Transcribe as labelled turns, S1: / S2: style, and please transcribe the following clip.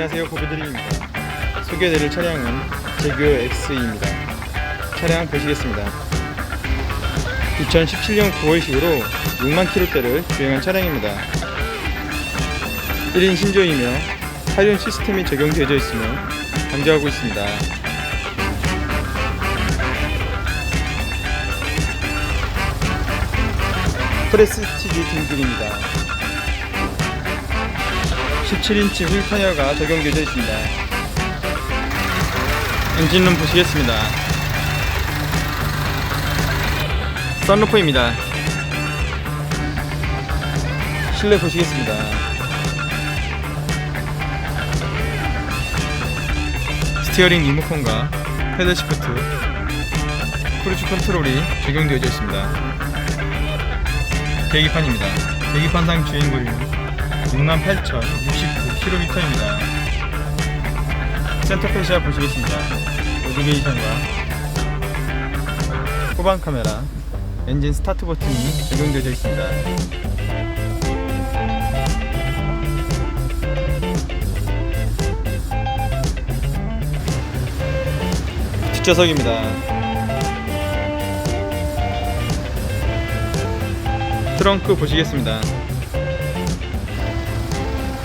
S1: 안녕하세요. 보배드림입니다. 소개해드릴 차량은 제규어 X입니다. 차량 보시겠습니다. 2017년 9월식으로 6만 킬로대를 주행한 차량입니다. 1인 신조이며 8륜 시스템이 적용되어 있으며 강조하고 있습니다. 프레스티지 등급입니다 17인치 휠 타이어가 적용되어 있습니다. 엔진룸 보시겠습니다. 썬루프입니다. 실내 보시겠습니다. 스티어링 리모컨과 패드 시프트, 크루즈 컨트롤이 적용되어 있습니다. 계기판입니다. 계기판상 주행거리는 68,069km입니다. 센터 페시아 보시겠습니다. 내비게이션과 후방 카메라, 엔진 스타트 버튼이 적용되어 있습니다. 뒷좌석입니다. 트렁크 보시겠습니다.